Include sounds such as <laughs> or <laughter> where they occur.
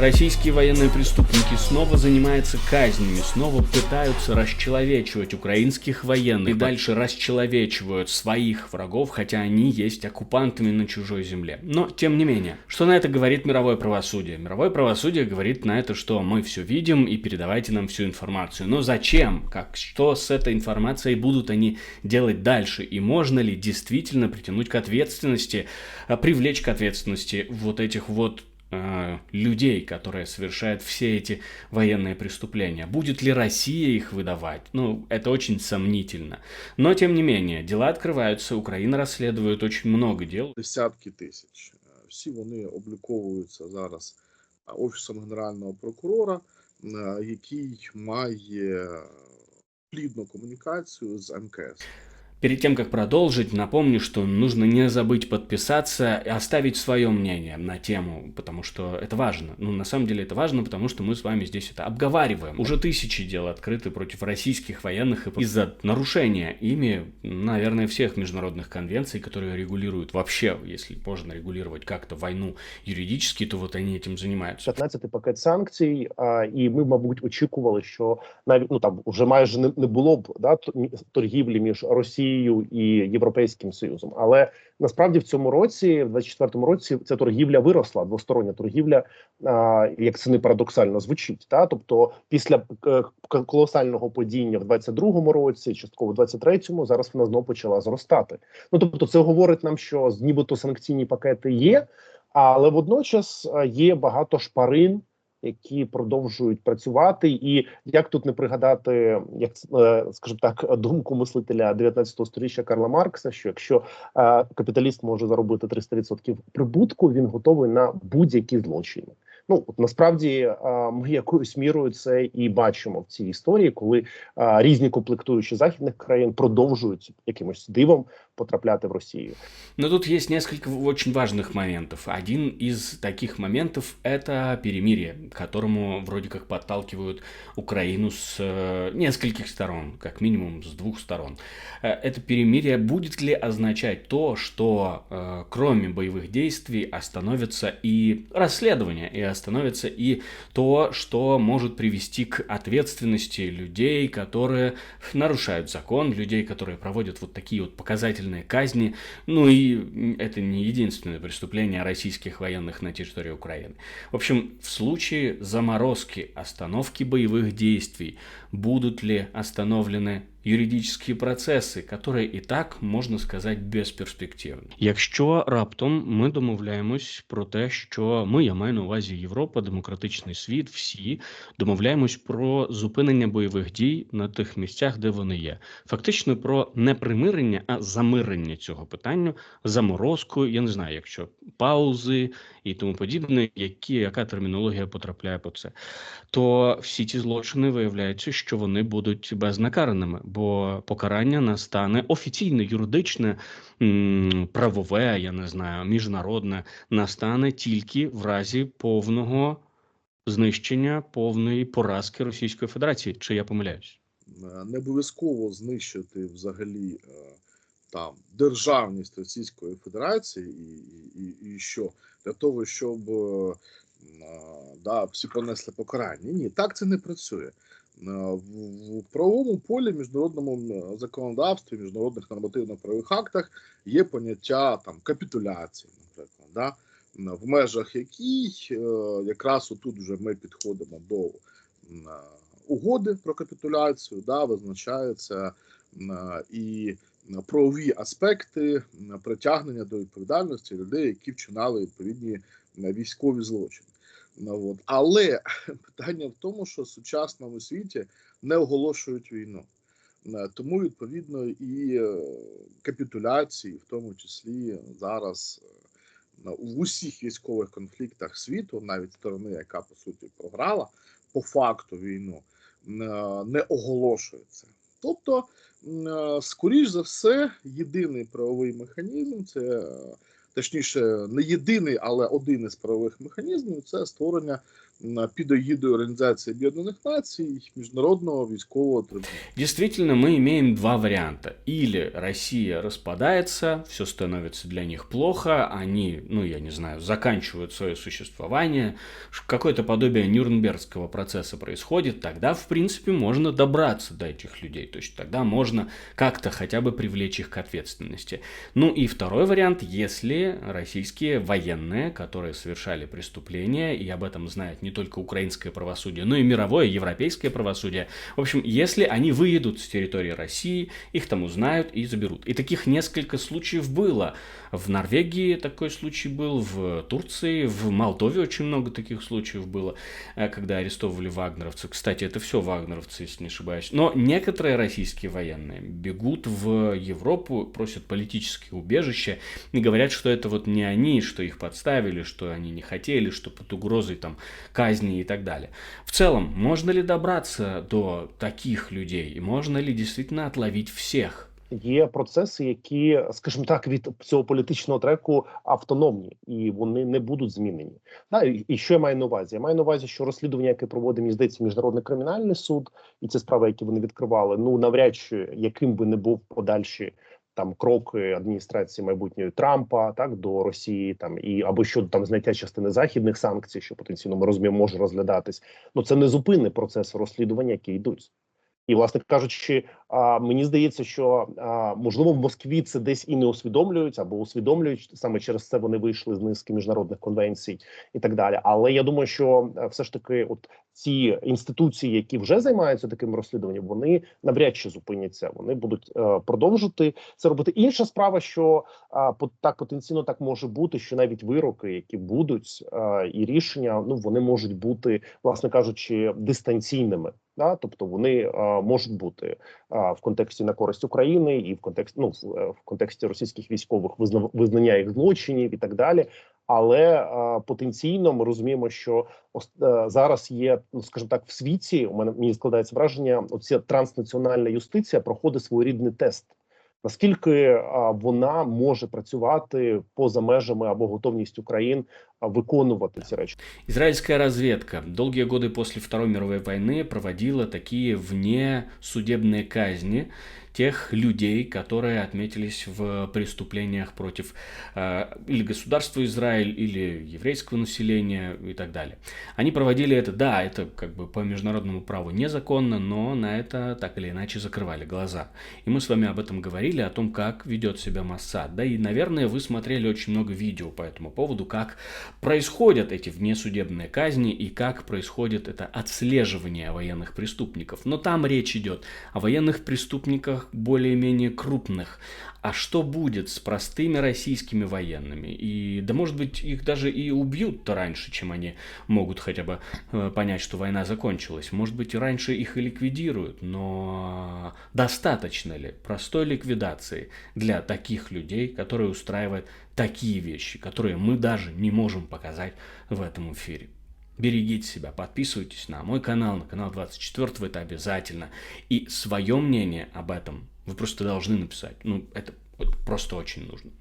Российские военные преступники снова занимаются казнями, снова пытаются расчеловечивать украинских военных и дальше расчеловечивают своих врагов, хотя они есть оккупантами на чужой земле. Но, тем не менее, что на это говорит мировое правосудие? Мировое правосудие говорит на это, что мы все видим и передавайте нам всю информацию. Но зачем? Как? Что с этой информацией будут они делать дальше? И можно ли действительно притянуть к ответственности, а, привлечь к ответственности вот этих вот э, людей, которые совершают все эти военные преступления. Будет ли Россия их выдавать? Ну, это очень сомнительно. Но, тем не менее, дела открываются, Украина расследует очень много дел. десятки тисяч. Е, Всі вони обліковуються зараз е, офісом генерального прокурора, е, який має плідну комунікацію з МКС. Перед тем, как продолжить, напомню, что нужно не забыть подписаться и оставить свое мнение на тему, потому что это важно. Ну, на самом деле это важно, потому что мы с вами здесь это обговариваем. Уже тысячи дел открыты против российских военных и из-за нарушения ими, наверное, всех международных конвенций, которые регулируют вообще, если можно регулировать как-то войну юридически, то вот они этим занимаются. 15 пакет санкцій. А, і ми, мабуть, очікували, що навіть ну там вже майже не, не було б да т- мі- торгівлі між Росією і Європейським Союзом. Але насправді в цьому році, в 24-му році, ця торгівля виросла, двостороння торгівля, а, як це не парадоксально звучить. Та тобто, після е, колосального падіння в 22-му році, частково в 23-му, зараз вона знову почала зростати. Ну тобто, це говорить нам, що нібито санкційні пакети є. Але водночас є багато шпарин, які продовжують працювати. І як тут не пригадати, як е, скажімо так, думку мислителя 19 століття Карла Маркса, що якщо е, капіталіст може заробити 300% прибутку, він готовий на будь-які злочини. Ну от насправді е, ми якоюсь мірою це і бачимо в цій історії, коли різні комплектуючі західних країн продовжують якимось дивом потрапляти в Росію. Но тут есть несколько очень важных моментов. Один из таких моментов – это перемирие, которому вроде как подталкивают Украину с э, нескольких сторон, как минимум с двух сторон. Э, Это перемирие будет ли означать то, что э, кроме боевых действий остановится и расследование, и остановится и то, что может привести к ответственности людей, которые нарушают закон, людей, которые проводят вот такие вот показательные казни. Ну и это не единственное преступление российских военных на территории Украины. В общем, в случае заморозки, остановки боевых действий, будут ли остановлены юридичні процеси, які і так можна сказати безперспективні. Якщо раптом ми домовляємось про те, що ми, я маю на увазі Європа, демократичний світ, всі домовляємось про зупинення бойових дій на тих місцях, де вони є, фактично про не примирення, а замирення цього питання, заморозку, я не знаю, якщо паузи і тому подібне, які яка термінологія потрапляє по це, то всі ці злочини виявляється, що вони будуть безнакараними, бо покарання настане офіційне, юридичне, правове, я не знаю, міжнародне, настане тільки в разі повного знищення, повної поразки Російської Федерації. Чи я помиляюсь? Е, Не обов'язково знищити взагалі е, там державність Російської Федерації, і, і, і, що для того, щоб е, да, всі понесли покарання. Ні, так це не працює. Е, В, правовому полі, міжнародному законодавстві, міжнародних нормативно-правових актах є поняття там капітуляції, наприклад, да, в межах якій е, якраз отут вже ми підходимо до е, угоди про капітуляцію, да, визначаються е, і правові аспекти притягнення до відповідальності людей, які вчинали відповідні військові злочини. Ну, от. Але <laughs> питання в тому, що в сучасному світі не оголошують війну. Е, Тому, відповідно, і е, капітуляції, в тому числі зараз е, в усіх військових конфліктах світу, навіть сторони, яка по суті програла по факту війну, не оголошується. Тобто, скоріш за все, єдиний правовий механізм це точніше, не єдиний, але один із правових механізмів це створення м, під егідою Організації Об'єднаних Націй Міжнародного військового трибуналу. Действительно, мы имеем два варианта. Или Россия распадается, все становится для них плохо, они, ну, я не знаю, заканчивают свое существование, ш- какое-то подобие Нюрнбергского процесса происходит, тогда, в принципе, можно добраться до этих людей. То есть тогда можно как-то хотя бы привлечь их к ответственности. Ну и второй вариант, если российские военные, которые совершали преступления, и об этом знает не только украинское правосудие, но и мировое, европейское правосудие, в общем, если они выедут с территории России, их там узнают и заберут. И таких несколько случаев было. В Норвегии такой случай был, в Турции, в Молдове очень много таких случаев было, э, когда арестовывали вагнеровцев. Кстати, это все вагнеровцы, если не ошибаюсь. Но некоторые российские военные бегут в Европу, просят политические убежища и говорят, что это вот не они, что их подставили, что они не хотели, что под угрозой там казни и так далее. В целом, можно ли добраться до таких людей? Можно ли действительно отловить всех? Є процеси, які, скажімо так, від цього політичного треку автономні, і вони не будуть змінені. Да, і, що я маю на увазі? Я маю на увазі, що розслідування, яке проводить мені здається, міжнародний кримінальний суд, і це справи, які вони відкривали. Ну навряд чи яким би не був подальші там кроки адміністрації майбутньої Трампа, так до Росії, там і або щодо там зняття частини західних санкцій, що потенційно ми розуміємо, може розглядатись. Ну це не зупинить процес розслідування, які йдуть. І, власне кажучи, мені здається, що можливо в Москві це десь і не усвідомлюють або усвідомлюють саме через це вони вийшли з низки міжнародних конвенцій і так далі. Але я думаю, що е, все ж таки, от ці інституції, які вже займаються таким розслідуванням, вони навряд чи зупиняться. Вони будуть е, продовжувати це робити. Інша справа, що так потенційно так може бути, що навіть вироки, які будуть, е, і рішення, ну вони можуть бути, власне кажучи, дистанційними. Да, тобто вони е, можуть бути а, в контексті на користь України і в контексті ну в, е, в контексті російських військових визна, визнання їх злочинів і так далі. Але а, потенційно ми розуміємо, що е, зараз є, ну скажімо так, в світі. У мене мені складається враження, оця транснаціональна юстиція проходить своєрідний тест Наскільки а, вона може працювати поза межами або готовністю країн а, виконувати ці речі? Израильская разведка долгие годы после Второй мировой войны проводила такие внесудебные казни Тех людей, которые отметились в преступлениях против э, или государства Израиль, или еврейского населения и так далее. Они проводили это, да, это как бы по международному праву незаконно, но на это так или иначе закрывали глаза. И мы с вами об этом говорили, о том, как ведет себя Моссад. Да, и, наверное, вы смотрели очень много видео по этому поводу, как происходят эти внесудебные казни и как происходит это отслеживание военных преступников. Но там речь идет о военных преступниках более-менее крупных. А что будет с простыми российскими военными? И да может быть их даже и убьют-то раньше, чем они могут хотя бы э, понять, что война закончилась. Может быть и раньше их и ликвидируют, но достаточно ли простой ликвидации для таких людей, которые устраивают такие вещи, которые мы даже не можем показать в этом эфире? Берегите себя, подписывайтесь на мой канал, на канал 24, это обязательно. И свое мнение об этом вы просто должны написать. Ну, это вот просто очень нужно.